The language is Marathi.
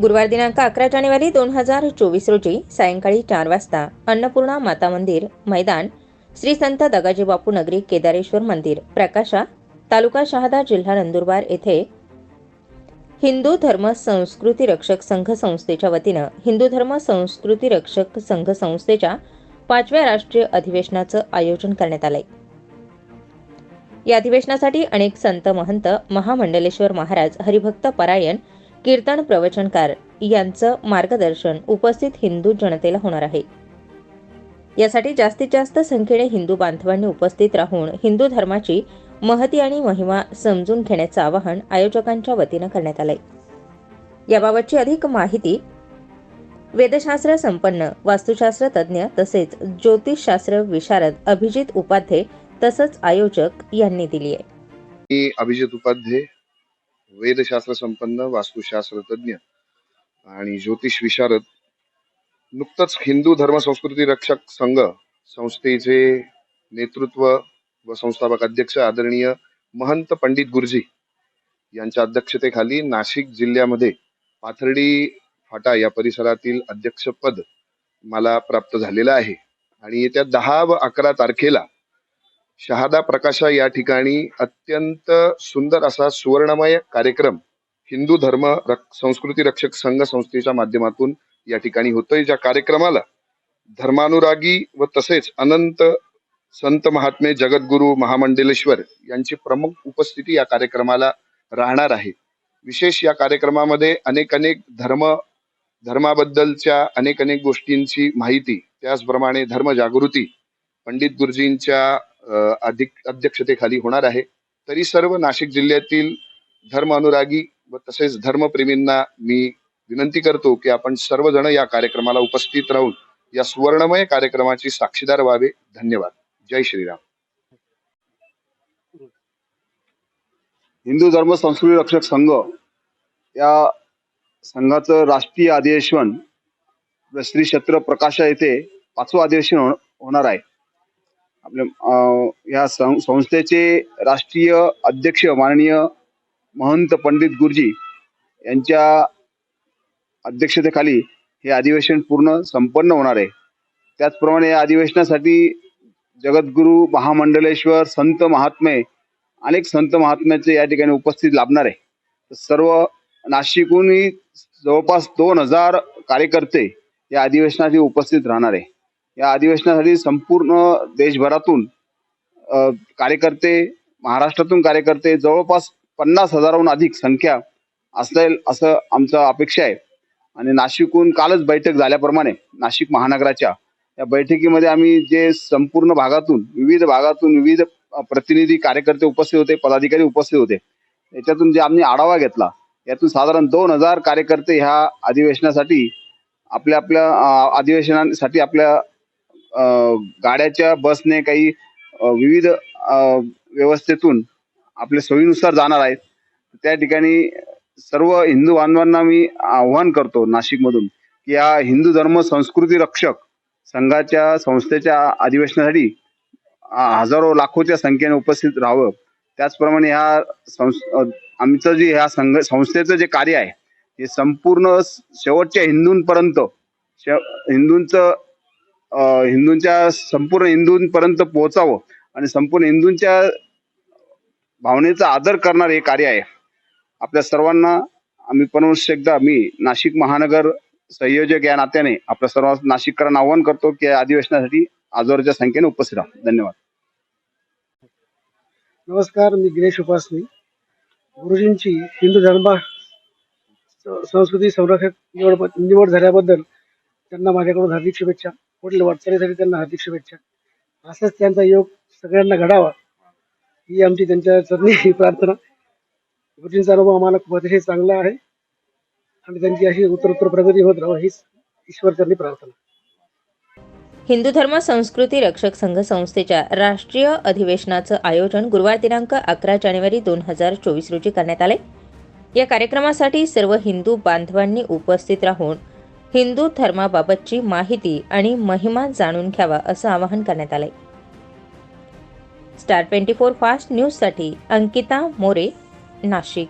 गुरुवार दिनांक अकरा जानेवारी दोन हजार चोवीस रोजी सायंकाळी चार वाजता अन्नपूर्णा माता मंदिर मैदान श्री संत दगाजी बापू नगरी केदारेश्वर मंदिर प्रकाशा तालुका शहादा जिल्हा नंदुरबार येथे हिंदू धर्म संस्कृती रक्षक संघ संस्थेच्या वतीनं हिंदू धर्म संस्कृती रक्षक संघ संस्थेच्या पाचव्या राष्ट्रीय अधिवेशनाचं आयोजन करण्यात आलंय. या अधिवेशनासाठी अनेक संत महंत महामंडलेश्वर महाराज हरिभक्त परायण कीर्तन प्रवचनकार यांचं मार्गदर्शन उपस्थित हिंदू जनतेला होणार आहे. यासाठी जास्तीत जास्त संख्येने हिंदू बांधवांनी उपस्थित राहून हिंदू धर्माची महती आणि महिमा समजून घेण्याचं आवाहन आयोजकांच्या वतीनं करण्यात आलंय. याबाबतची अधिक माहिती वेदशास्त्र संपन्न वास्तुशास्त्र तज्ज्ञ तसेच ज्योतिषशास्त्र विशारद अभिजित उपाध्ये तसंच आयोजक यांनी दिली आहे. अभिजित उपाध्ये वेदशास्त्र संपन्न वास्तुशास्त्रतज्ञ आणि ज्योतिष विशारद नुकतंच हिंदू धर्म संस्कृती रक्षक संघ संस्थेचे नेतृत्व व संस्थापक अध्यक्ष आदरणीय महंत पंडित गुरुजी यांच्या अध्यक्षतेखाली नाशिक जिल्ह्यामध्ये पाथर्डी फाटा या परिसरातील अध्यक्षपद मला प्राप्त झालेलं आहे. आणि येत्या दहा व अकरा तारखेला शहादा प्रकाशा या ठिकाणी अत्यंत सुंदर असा सुवर्णमय कार्यक्रम हिंदू धर्म रक- संस्कृती रक्षक संघ संस्थेच्या माध्यमातून या ठिकाणी होतोय ज्या कार्यक्रमाला धर्मानुरागी व तसेच अनंत संत महात्मे जगद्गुरु महामंडलेश्वर यांची प्रमुख उपस्थिती या कार्यक्रमाला राहणार आहे. विशेष या कार्यक्रमामध्ये अनेक अनेक धर्म धर्माबद्दलच्या अनेक अनेक गोष्टींची माहिती त्याचप्रमाणे धर्मजागृती पंडित गुरुजींच्या अधिक अध्यक्षतेखाली होणार आहे. तरी सर्व नाशिक जिल्ह्यातील धर्म अनुरागी व तसेच धर्मप्रेमींना मी विनंती करतो की आपण सर्वजण या कार्यक्रमाला उपस्थित राहून या सुवर्णमय कार्यक्रमाची साक्षीदार व्हावे. धन्यवाद. जय श्रीराम. हिंदू धर्म संस्कृती रक्षक संघ या संघाचं राष्ट्रीय अधिवेशन श्री क्षेत्र प्रकाशा येथे पाचवं अधिवेशन हो- होणार आहे. आपल्या या सं- संस्थेचे राष्ट्रीय अध्यक्ष माननीय महंत पंडित गुरुजी यांच्या अध्यक्षतेखाली हे अधिवेशन पूर्ण संपन्न होणार आहे. त्याचप्रमाणे या अधिवेशनासाठी जगद्गुरू महामंडलेश्वर संत महात्मे अनेक संत महात्म्याचे या ठिकाणी उपस्थित लाभणार. आहे सर्व नाशिकहूनही जवळपास दोन हजार कार्यकर्ते या अधिवेशनाची उपस्थित राहणार. आहे या अधिवेशनासाठी संपूर्ण देशभरातून कार्यकर्ते महाराष्ट्रातून कार्यकर्ते जवळपास पन्नास हजाराहून अधिक संख्या असेल असं आमचं अपेक्षा आहे. आणि नाशिकहून कालच बैठक झाल्याप्रमाणे नाशिक महानगराच्या या बैठकीमध्ये आम्ही जे संपूर्ण भागातून विविध भागातून विविध प्रतिनिधी कार्यकर्ते उपस्थित होते पदाधिकारी उपस्थित होते याच्यातून जे आम्ही आढावा घेतला यातून साधारण दोन हजार कार्यकर्ते ह्या अधिवेशनासाठी आपल्या आपल्या अधिवेशनासाठी आपल्या गाड्याच्या बसने काही विविध व्यवस्थेतून आपल्या सोयीनुसार जाणार आहेत. त्या ठिकाणी सर्व हिंदू बांधवांना मी आव्हान करतो नाशिकमधून की या हिंदू धर्म संस्कृती रक्षक संघाच्या संस्थेच्या अधिवेशनासाठी हजारो लाखोच्या संख्येने उपस्थित राहावं. त्याचप्रमाणे ह्या संस आमचं जे ह्या संघ संस्थेचं जे कार्य आहे हे संपूर्ण शेवटच्या हिंदूंपर्यंत शे हिंदूंचं हिंदूंच्या संपूर्ण हिंदूंपर्यंत पोहोचावं आणि संपूर्ण हिंदूंच्या भावनेचा आदर करणार हे कार्य आहे. आपल्या सर्वांना आम्ही पुनश्च एकदा मी नाशिक महानगर संयोजक या नात्याने आपल्या सर्व नाशिककरांना आवाहन करतो की या अधिवेशनासाठी आजवरच्या संख्येने उपस्थित राहा. धन्यवाद. नमस्कार मी गिरीश उपासनी. गुरुजींची हिंदू धर्म संस्कृती संरक्षक निवड निवड झाल्याबद्दल त्यांना माझ्याकडून हार्दिक शुभेच्छा. पुढील वाटचालीसाठी त्यांना हार्दिक शुभेच्छा. असंच त्यांचा योग सगळ्यांना घडावा ही आमची त्यांच्या चरणी प्रार्थना. गुरुजींचा अनुभव आम्हाला खूप अतिशय चांगला आहे. आणि त्यांची अशी उत्तरोत्तर प्रगती होत राहावं हीच ईश्वरचरणी प्रार्थना. हिंदू धर्म संस्कृती रक्षक संघ संस्थेच्या राष्ट्रीय अधिवेशनाचं आयोजन गुरुवार दिनांक अकरा जानेवारी दोन हजार चोवीस रोजी करण्यात आले. या कार्यक्रमासाठी सर्व हिंदू बांधवांनी उपस्थित राहून हिंदू धर्माबाबतची माहिती आणि महिमा जाणून घ्यावा असं आवाहन करण्यात आलंय. स्टार ट्वेंटी फोर फास्ट न्यूजसाठी अंकिता मोरे नाशिक.